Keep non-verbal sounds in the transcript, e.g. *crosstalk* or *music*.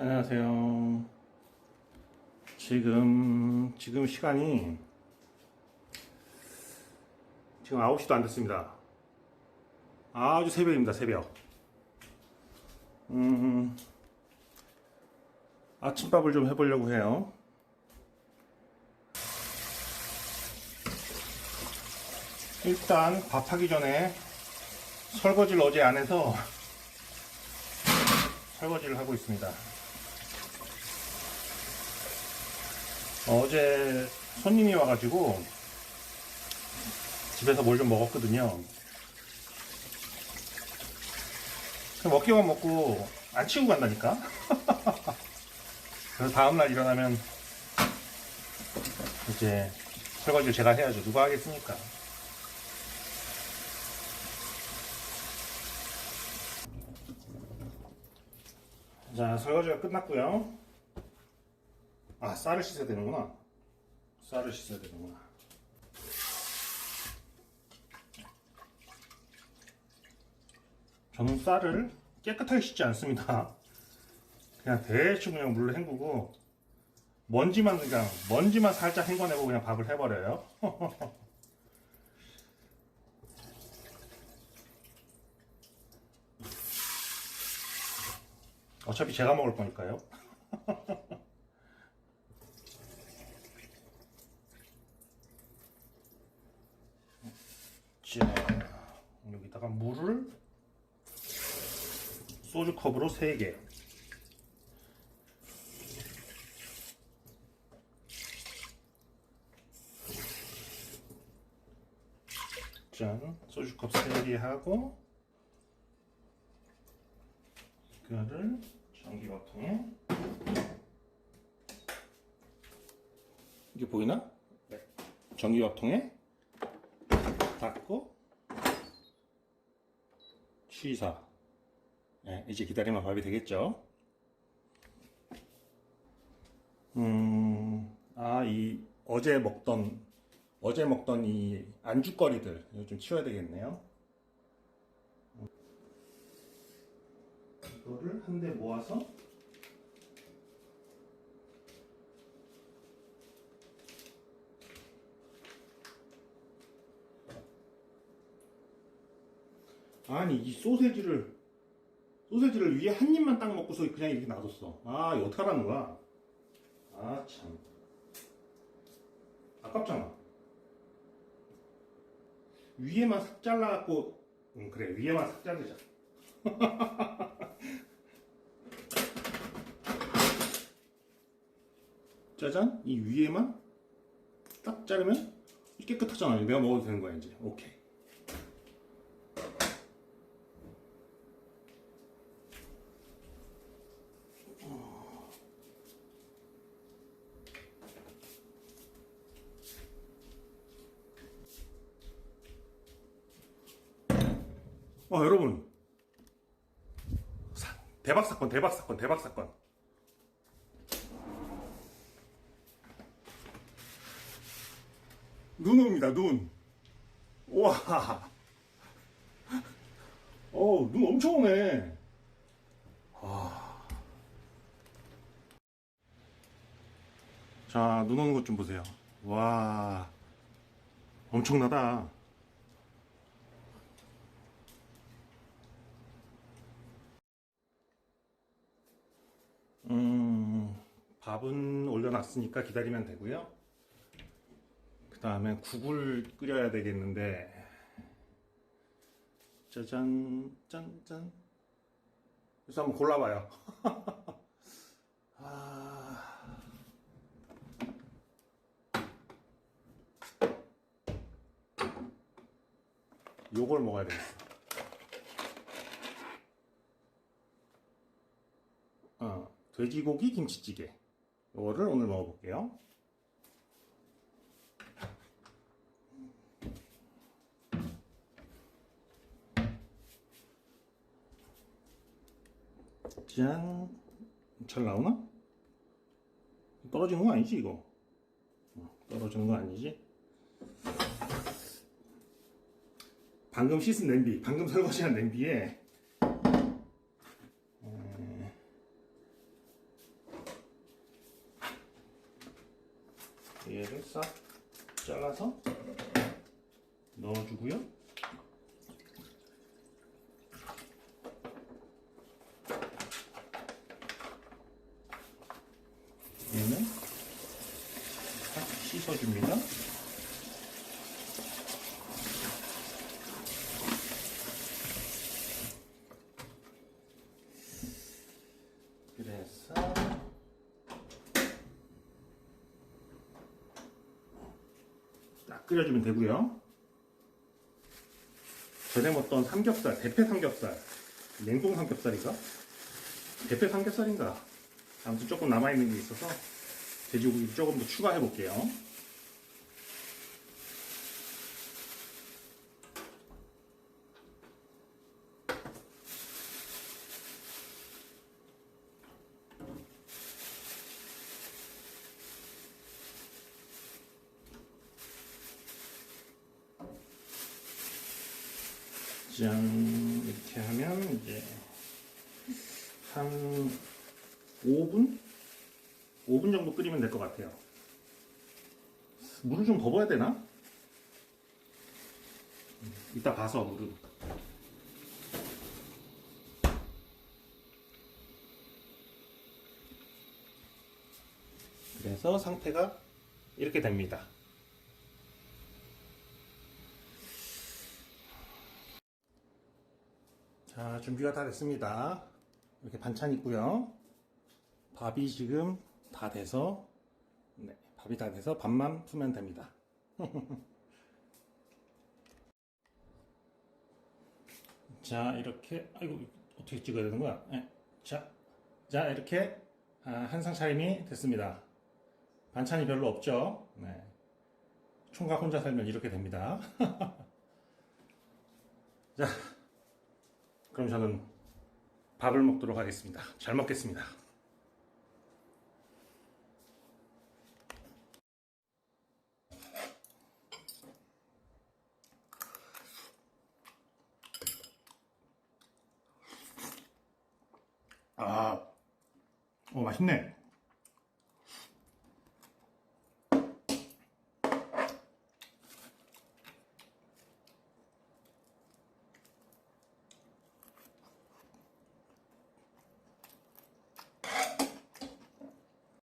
안녕하세요. 지금, 지금 시간이 지금 9시도 안 됐습니다. 아주 새벽입니다, 새벽. 음, 아침밥을 좀 해보려고 해요. 일단 밥하기 전에 설거지를 어제 안 해서 *laughs* 설거지를 하고 있습니다. 어제 손님이 와가지고 집에서 뭘 좀 먹었거든요. 그냥 먹기만 먹고 안 치우고 간다니까? *laughs* 그래서 다음날 일어나면 이제 설거지를 제가 해야죠. 누가 하겠습니까? 자, 설거지가 끝났고요. 아, 쌀을 씻어야 되는구나. 쌀을 씻어야 되는구나. 저는 쌀을 깨끗하게 씻지 않습니다. 그냥 대충 그냥 물로 헹구고 먼지만 그냥 먼지만 살짝 헹궈내고 그냥 밥을 해버려요. *laughs* 어차피 제가 먹을 거니까요. *laughs* 자, 여기다가 물을 소주 컵으로 3개. 짠, 소주컵 3개 하고 이거를 전기밥통에 이게 보이나? 네. 전기밥통에 닫고 취사. 네, 이제 기다리면 밥이 되겠죠? 음, 아, 이 어제 먹던 어제 먹던 이 안주거리들 이거 좀 치워야 되겠네요. 이거를 한 대 모아서 아니 이 소세지를 소세지를 위에 한 입만 딱 먹고서 그냥 이렇게 놔뒀어. 아 어떡하라는 거야. 아 참. 아깝잖아. 위에만 싹 잘라갖고 응 그래 위에만 싹 자르자. *laughs* 짜잔? 이 위에만 딱 자르면 깨끗하잖아. 내가 먹어도 되는 거야 이제. 오케이 아 여러분 사- 대박 사건 대박 사건 대박 사건 눈 옵니다 눈 와. 어, 눈 엄청 오네. 와. 자, 눈 오는 것 좀 보세요. 와. 엄청나다. 음, 밥은 올려놨으니까 기다리면 되고요. 그 다음에 국을 끓여야 되겠는데, 짜잔, 짠, 짠. 그래서 한번 골라봐요. *laughs* 아... 요걸 먹어야 되겠어. 어, 돼지고기 김치찌개. 요거를 오늘 먹어볼게요. 짠. 잘 나오나? 떨어지는 거 아니지, 이거? 어, 떨어지는 거 아니지? 방금 씻은 냄비, 방금 설거지한 냄비에 잘라서 넣어주고요. 얘는 싹 씻어줍니다. 그래서 딱 끓여주면 되고요. 전에 먹던 삼겹살, 대패 삼겹살, 냉동 삼겹살인가? 대패 삼겹살인가? 아무튼 조금 남아있는 게 있어서 돼지고기 조금 더 추가해 볼게요. 짠 이렇게 하면 이제 한 5분? 5분 정도 끓이면 될 것 같아요. 물을 좀더 부어야 되나? 이따 봐서 물을. 그래서 상태가 이렇게 됩니다. 자, 준비가 다 됐습니다. 이렇게 반찬 있고요. 밥이 지금 다 돼서 네, 밥이 다 돼서 밥만 푸면 됩니다. *laughs* 자, 이렇게 아이고 어떻게 찍어야 되는 거야? 네, 자, 자 이렇게 아, 한상 차림이 됐습니다. 반찬이 별로 없죠? 네. 총각 혼자 살면 이렇게 됩니다. *laughs* 자, 그럼 저는 밥을 먹도록 하겠습니다. 잘 먹겠습니다. 아, 어, 맛있네.